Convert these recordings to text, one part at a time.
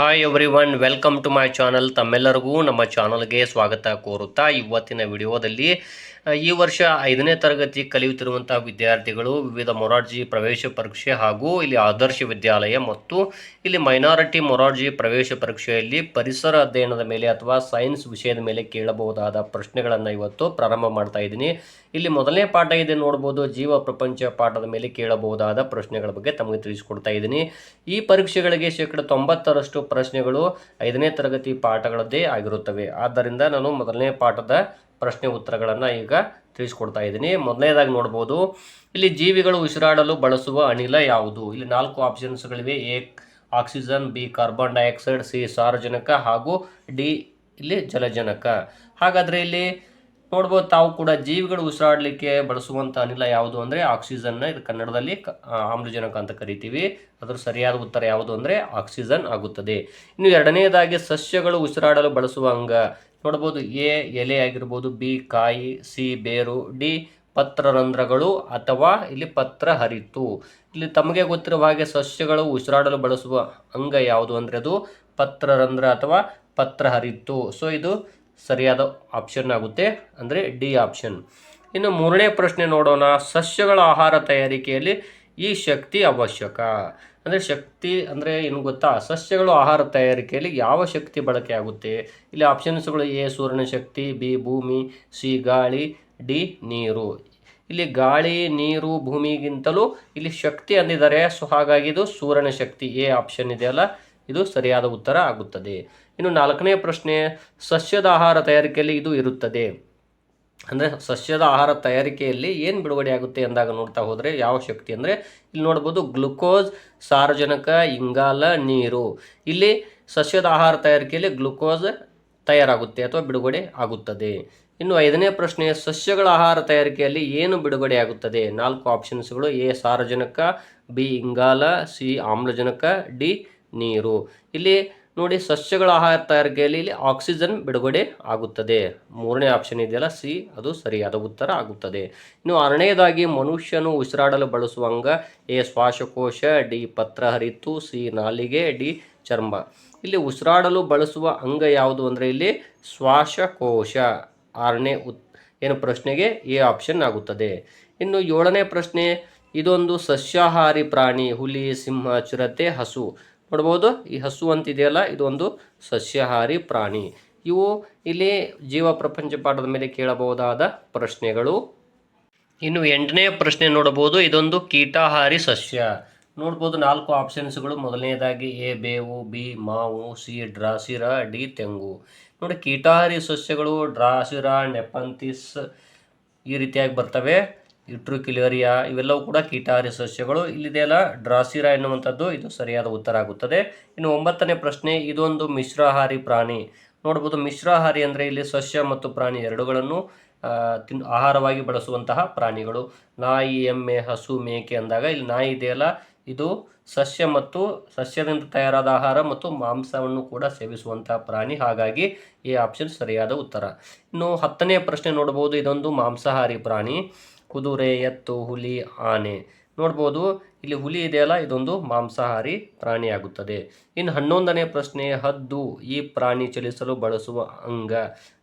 Hi everyone welcome to my channel ತಮ್ಮೆಲ್ಲರಿಗೂ ನಮ್ಮ ಚಾನಲ್ಗೆ ಸ್ವಾಗತ ಕೋರುತ್ತಾ ಇವತ್ತಿನ ವಿಡಿಯೋದಲ್ಲಿ ಈ ವರ್ಷ ಐದನೇ ತರಗತಿ ಕಲಿಯುತ್ತಿರುವಂತಹ ವಿದ್ಯಾರ್ಥಿಗಳು ವಿವಿಧ ಮೊರಾರ್ಜಿ ಪ್ರವೇಶ ಪರೀಕ್ಷೆ ಹಾಗೂ ಇಲ್ಲಿ ಆದರ್ಶ ವಿದ್ಯಾಲಯ ಮತ್ತು ಇಲ್ಲಿ ಮೈನಾರಿಟಿ ಮೊರಾರ್ಜಿ ಪ್ರವೇಶ ಪರೀಕ್ಷೆಯಲ್ಲಿ ಪರಿಸರ ಅಧ್ಯಯನದ ಮೇಲೆ ಅಥವಾ ಸೈನ್ಸ್ ವಿಷಯದ ಮೇಲೆ ಕೇಳಬಹುದಾದ ಪ್ರಶ್ನೆಗಳನ್ನು ಇವತ್ತು ಪ್ರಾರಂಭ ಮಾಡ್ತಾ ಇದ್ದೀನಿ. ಇಲ್ಲಿ ಮೊದಲನೇ ಪಾಠ ಇದೆ ನೋಡ್ಬೋದು. ಜೀವ ಪ್ರಪಂಚ ಪಾಠದ ಮೇಲೆ ಕೇಳಬಹುದಾದ ಪ್ರಶ್ನೆಗಳ ಬಗ್ಗೆ ತಮಗೆ ತಿಳಿಸಿಕೊಡ್ತಾ ಇದ್ದೀನಿ. ಈ ಪರೀಕ್ಷೆಗಳಿಗೆ ಶೇಕಡ ತೊಂಬತ್ತರಷ್ಟು ಪ್ರಶ್ನೆಗಳು ಐದನೇ ತರಗತಿ ಪಾಠಗಳದ್ದೇ ಆಗಿರುತ್ತವೆ. ಆದ್ದರಿಂದ ನಾನು ಮೊದಲನೇ ಪಾಠದ ಪ್ರಶ್ನೆ ಉತ್ತರಗಳನ್ನು ಈಗ ತಿಳಿಸ್ಕೊಡ್ತಾ ಇದ್ದೀನಿ. ಮೊದಲನೇದಾಗಿ ನೋಡ್ಬೋದು, ಇಲ್ಲಿ ಜೀವಿಗಳು ಉಸಿರಾಡಲು ಬಳಸುವ ಅನಿಲ ಯಾವುದು? ಇಲ್ಲಿ ನಾಲ್ಕು ಆಪ್ಷನ್ಸ್ಗಳಿವೆ A, oxygen, B carbon dioxide C, ಸಾರಜನಕ ಹಾಗೂ ಡಿ, ಇಲ್ಲಿ ಜಲಜನಕ. ಹಾಗಾದರೆ ಇಲ್ಲಿ ನೋಡ್ಬೋದು, ತಾವು ಕೂಡ ಜೀವಿಗಳು ಉಸಿರಾಡಲಿಕ್ಕೆ ಬಳಸುವಂಥ ಅನಿಲ ಯಾವುದು ಅಂದರೆ ಆಕ್ಸಿಜನ್ನ ಇದು ಕನ್ನಡದಲ್ಲಿ ಆಮ್ಲಜನಕ ಅಂತ ಕರಿತೀವಿ. ಅದರ ಸರಿಯಾದ ಉತ್ತರ ಯಾವುದು ಅಂದರೆ ಆಕ್ಸಿಜನ್ ಆಗುತ್ತದೆ. ಇನ್ನು ಎರಡನೆಯದಾಗಿ ಸಸ್ಯಗಳು ಉಸಿರಾಡಲು ಬಳಸುವ ಅಂಗ. ನೋಡ್ಬೋದು ಎ, ಎಲೆ ಆಗಿರ್ಬೋದು, ಬಿ, ಕಾಯಿ, ಸಿ, ಬೇರು, ಡಿ ಪತ್ರ ರಂಧ್ರಗಳು ಅಥವಾ ಇಲ್ಲಿ ಪತ್ರ ಹರಿತು. ಇಲ್ಲಿ ತಮಗೆ ಗೊತ್ತಿರುವ ಹಾಗೆ ಸಸ್ಯಗಳು ಉಸಿರಾಡಲು ಬಳಸುವ ಅಂಗ ಯಾವುದು ಅಂದರೆ ಅದು ಪತ್ರ ರಂಧ್ರ ಅಥವಾ ಪತ್ರ ಹರಿತು. ಸೊ ಇದು ಸರಿಯಾದ ಆಪ್ಷನ್ ಆಗುತ್ತೆ ಅಂದರೆ ಡಿ ಆಪ್ಷನ್ ಇನ್ನು ಮೂರನೇ ಪ್ರಶ್ನೆ ನೋಡೋಣ. ಸಸ್ಯಗಳ ಆಹಾರ ತಯಾರಿಕೆಯಲ್ಲಿ ಈ ಶಕ್ತಿ ಅವಶ್ಯಕ. ಅಂದರೆ ಶಕ್ತಿ ಅಂದರೆ ಏನು ಗೊತ್ತಾ? ಸಸ್ಯಗಳು ಆಹಾರ ತಯಾರಿಕೆಯಲ್ಲಿ ಯಾವ ಶಕ್ತಿ ಬಳಕೆ ಆಗುತ್ತೆ ಇಲ್ಲಿ ಆಪ್ಷನ್ಸ್ಗಳು ಎ, ಸೂರ್ಯನ ಶಕ್ತಿ, ಬಿ, ಭೂಮಿ, ಸಿ, ಗಾಳಿ, ಡಿ, ನೀರು. ಇಲ್ಲಿ ಗಾಳಿ, ನೀರು, ಭೂಮಿಗಿಂತಲೂ ಇಲ್ಲಿ ಶಕ್ತಿ ಅಂದಿದ್ದಾರೆ. ಸೊ ಹಾಗಾಗಿ ಇದು ಸೂರ್ಯನ ಶಕ್ತಿ. ಎ ಆಪ್ಷನ್ ಇದೆಯಲ್ಲ ಇದು ಸರಿಯಾದ ಉತ್ತರ ಆಗುತ್ತದೆ. ಇನ್ನು ನಾಲ್ಕನೇ ಪ್ರಶ್ನೆ, ಸಸ್ಯದ ಆಹಾರ ತಯಾರಿಕೆಯಲ್ಲಿ ಇದು ಇರುತ್ತದೆ. ಅಂದರೆ ಸಸ್ಯದ ಆಹಾರ ತಯಾರಿಕೆಯಲ್ಲಿ ಏನು ಬಿಡುಗಡೆ ಆಗುತ್ತೆ ಅಂದಾಗ ನೋಡ್ತಾ ಹೋದರೆ ಯಾವ ಶಕ್ತಿ ಅಂದರೆ ಇಲ್ಲಿ ನೋಡ್ಬೋದು ಗ್ಲುಕೋಸ್, ಸಾರಜನಕ, ಇಂಗಾಲ, ನೀರು. ಇಲ್ಲಿ ಸಸ್ಯದ ಆಹಾರ ತಯಾರಿಕೆಯಲ್ಲಿ ಗ್ಲುಕೋಸ್ ತಯಾರಾಗುತ್ತೆ ಅಥವಾ ಬಿಡುಗಡೆ ಆಗುತ್ತದೆ. ಇನ್ನು ಐದನೇ ಪ್ರಶ್ನೆ, ಸಸ್ಯಗಳ ಆಹಾರ ತಯಾರಿಕೆಯಲ್ಲಿ ಏನು ಬಿಡುಗಡೆ ಆಗುತ್ತದೆ? ನಾಲ್ಕು ಆಪ್ಷನ್ಸ್ಗಳು ಎ, ಸಾರಜನಕ, ಬಿ, ಇಂಗಾಲ, ಸಿ, ಆಮ್ಲಜನಕ, ಡಿ, ನೀರು. ಇಲ್ಲಿ ನೋಡಿ, ಸಸ್ಯಗಳ ಆಹಾರ ತಯಾರಿಕೆಯಲ್ಲಿ ಇಲ್ಲಿ ಆಕ್ಸಿಜನ್ ಬಿಡುಗಡೆ ಆಗುತ್ತದೆ. ಮೂರನೇ ಆಪ್ಷನ್ ಇದೆಯಲ್ಲ, ಸಿ, ಅದು ಸರಿಯಾದ ಉತ್ತರ ಆಗುತ್ತದೆ. ಇನ್ನು ಆರನೇದಾಗಿ, ಮನುಷ್ಯನು ಉಸಿರಾಡಲು ಬಳಸುವ ಅಂಗ ಎ, ಶ್ವಾಸಕೋಶ, ಡಿ ಪತ್ರಹರಿತು ಸಿ, ನಾಲಿಗೆ, ಡಿ, ಚರ್ಮ. ಇಲ್ಲಿ ಉಸಿರಾಡಲು ಬಳಸುವ ಅಂಗ ಯಾವುದು ಅಂದರೆ ಇಲ್ಲಿ ಶ್ವಾಸಕೋಶ. ಆರನೇ ಉತ್, ಏನು ಪ್ರಶ್ನೆಗೆ ಎ ಆಪ್ಷನ್ ಆಗುತ್ತದೆ. ಇನ್ನು ಏಳನೇ ಪ್ರಶ್ನೆ, ಇದೊಂದು ಸಸ್ಯಾಹಾರಿ ಪ್ರಾಣಿ, ಹುಲಿ, ಸಿಂಹ, ಚಿರತೆ, ಹಸು. ನೋಡ್ಬೋದು? ಈ ಹಸು ಅಂತಿದೆಯಲ್ಲ ಇದೊಂದು ಸಸ್ಯಾಹಾರಿ ಪ್ರಾಣಿ. ಇವು ಇಲ್ಲಿ ಜೀವ ಪ್ರಪಂಚ ಪಾಠದ ಮೇಲೆ ಕೇಳಬಹುದಾದ ಪ್ರಶ್ನೆಗಳು. ಇನ್ನು ಎಂಟನೇ ಪ್ರಶ್ನೆ ನೋಡಬಹುದು ಇದೊಂದು ಕೀಟಾಹಾರಿ ಸಸ್ಯ. ನೋಡ್ಬೋದು ನಾಲ್ಕು ಆಪ್ಷನ್ಸ್ಗಳು. ಮೊದಲನೇದಾಗಿ ಎ ಬೇವು ಬಿ ಮಾವು ಸಿ ಡ್ರಾಸಿರ ಡಿ, ತೆಂಗು. ನೋಡಿ, ಕೀಟಾಹಾರಿ ಸಸ್ಯಗಳು ಡ್ರಾಸಿರ ನೆಪಂತಿಸ್ ಈ ರೀತಿಯಾಗಿ ಬರ್ತವೆ. ಇಟ್ರುಕಿಲೇರಿಯಾ ಇವೆಲ್ಲವೂ ಕೂಡ ಕೀಟಾಹಾರಿ ಸಸ್ಯಗಳು. ಇಲ್ಲಿದೆಯಲ್ಲ ಡ್ರಾಸಿರಾ ಎನ್ನುವಂಥದ್ದು. ಇದು ಸರಿಯಾದ ಉತ್ತರ ಆಗುತ್ತದೆ. ಇನ್ನು ಒಂಬತ್ತನೇ ಪ್ರಶ್ನೆ, ಇದೊಂದು ಮಿಶ್ರಾಹಾರಿ ಪ್ರಾಣಿ. ನೋಡ್ಬೋದು, ಮಿಶ್ರಾಹಾರಿ ಅಂದರೆ ಇಲ್ಲಿ ಸಸ್ಯ ಮತ್ತು ಪ್ರಾಣಿ ಎರಡುಗಳನ್ನು ತಿನ್, ಆಹಾರವಾಗಿ ಬಳಸುವಂತಹ ಪ್ರಾಣಿಗಳು. ನಾಯಿ, ಎಮ್ಮೆ, ಹಸು, ಮೇಕೆ ಅಂದಾಗ ಇಲ್ಲಿ ನಾಯಿ ಇದೆಯಲ್ಲ ಇದು ಸಸ್ಯ ಮತ್ತು ಸಸ್ಯದಿಂದ ತಯಾರಾದ ಆಹಾರ ಮತ್ತು ಮಾಂಸವನ್ನು ಕೂಡ ಸೇವಿಸುವಂತಹ ಪ್ರಾಣಿ. ಹಾಗಾಗಿ ಈ ಆಪ್ಷನ್ ಸರಿಯಾದ ಉತ್ತರ. ಇನ್ನು ಹತ್ತನೇ ಪ್ರಶ್ನೆ ನೋಡಬಹುದು ಇದೊಂದು ಮಾಂಸಾಹಾರಿ ಪ್ರಾಣಿ. ಕುದುರೆ, ಎತ್ತು, ಹುಲಿ, ಆನೆ. ನೋಡ್ಬೋದು, ಇಲ್ಲಿ ಹುಲಿ ಇದೆಯಲ್ಲ, ಇದೊಂದು ಮಾಂಸಾಹಾರಿ ಪ್ರಾಣಿಯಾಗುತ್ತದೆ. ಇನ್ನು ಹನ್ನೊಂದನೇ ಪ್ರಶ್ನೆ, ಹದ್ದು ಈ ಪ್ರಾಣಿ ಚಲಿಸಲು ಬಳಸುವ ಅಂಗ.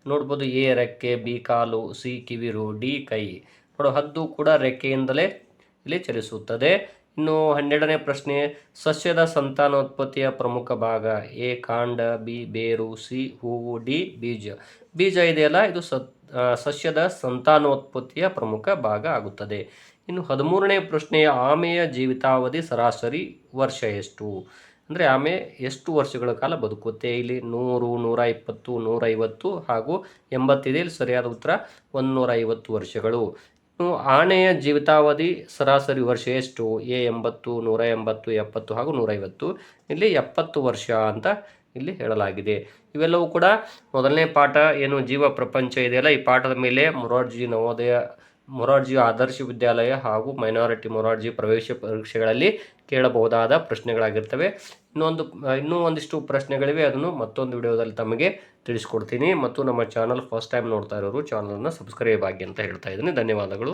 ನೋಡ್ಬೋದು, ಎ, ರೆಕ್ಕೆ, ಬಿ, ಕಾಲು, ಸಿ, ಕಿವಿರು, ಡಿ, ಕೈ. ನೋಡು, ಹದ್ದು ಕೂಡ ರೆಕ್ಕೆಯಿಂದಲೇ ಇಲ್ಲಿ ಚಲಿಸುತ್ತದೆ. ಇನ್ನು ಹನ್ನೆರಡನೇ ಪ್ರಶ್ನೆ, ಸಸ್ಯದ ಸಂತಾನೋತ್ಪತ್ತಿಯ ಪ್ರಮುಖ ಭಾಗ, ಎ, ಕಾಂಡ, ಬಿ, ಬೇರು, ಸಿ, ಹೂವು, ಡಿ, ಬೀಜ. ಬೀಜ ಇದೆಯಲ್ಲ, ಇದು ಸತ್ ಸಸ್ಯದ ಸಂತಾನೋತ್ಪತ್ತಿಯ ಪ್ರಮುಖ ಭಾಗ ಆಗುತ್ತದೆ. ಇನ್ನು ಹದಿಮೂರನೇ ಪ್ರಶ್ನೆಯ ಆಮೆಯ ಜೀವಿತಾವಧಿ ಸರಾಸರಿ ವರ್ಷ ಎಷ್ಟು? ಅಂದರೆ ಆಮೆ ಎಷ್ಟು ವರ್ಷಗಳ ಕಾಲ ಬದುಕುತ್ತೆ? ಇಲ್ಲಿ ನೂರು, ನೂರ ಇಪ್ಪತ್ತು ನೂರೈವತ್ತು ಹಾಗೂ ಎಂಬತ್ತಿದೆ. ಇಲ್ಲಿ ಸರಿಯಾದ ಉತ್ತರ ಒಂದುನೂರ ಐವತ್ತು ವರ್ಷಗಳು. ಇನ್ನು ಆನೆಯ ಜೀವಿತಾವಧಿ ಸರಾಸರಿ ವರ್ಷ ಎಷ್ಟು? ಎ ಎಂಬತ್ತು, ನೂರ ಎಂಬತ್ತು, ಎಪ್ಪತ್ತು ಹಾಗೂ ನೂರೈವತ್ತು ಇಲ್ಲಿ ಎಪ್ಪತ್ತು ವರ್ಷ ಅಂತ ಇಲ್ಲಿ ಹೇಳಲಾಗಿದೆ. ಇವೆಲ್ಲವೂ ಕೂಡ ಮೊದಲನೇ ಪಾಠ ಏನು ಜೀವ ಪ್ರಪಂಚ ಇದೆಯಲ್ಲ, ಈ ಪಾಠದ ಮೇಲೆ ಮೊರಾರ್ಜಿ ನವೋದಯ, ಮೊರಾರ್ಜಿ ಆದರ್ಶ ವಿದ್ಯಾಲಯ ಹಾಗೂ ಮೈನಾರಿಟಿ ಮೊರಾರ್ಜಿ ಪ್ರವೇಶ ಪರೀಕ್ಷೆಗಳಲ್ಲಿ ಕೇಳಬಹುದಾದ ಪ್ರಶ್ನೆಗಳಾಗಿರ್ತವೆ. ಇನ್ನೊಂದು, ಇನ್ನೂ ಒಂದಿಷ್ಟು ಪ್ರಶ್ನೆಗಳಿವೆ, ಅದನ್ನು ಮತ್ತೊಂದು ವಿಡಿಯೋದಲ್ಲಿ ತಮಗೆ ತಿಳಿಸ್ಕೊಡ್ತೀನಿ. ಮತ್ತು ನಮ್ಮ ಚಾನಲ್ ಫಸ್ಟ್ ಟೈಮ್ ನೋಡ್ತಾ ಇರೋರು, ಚಾನಲನ್ನು ಸಬ್ಸ್ಕ್ರೈಬ್ ಆಗಿ ಅಂತ ಹೇಳ್ತಾ ಇದ್ದೀನಿ. ಧನ್ಯವಾದಗಳು.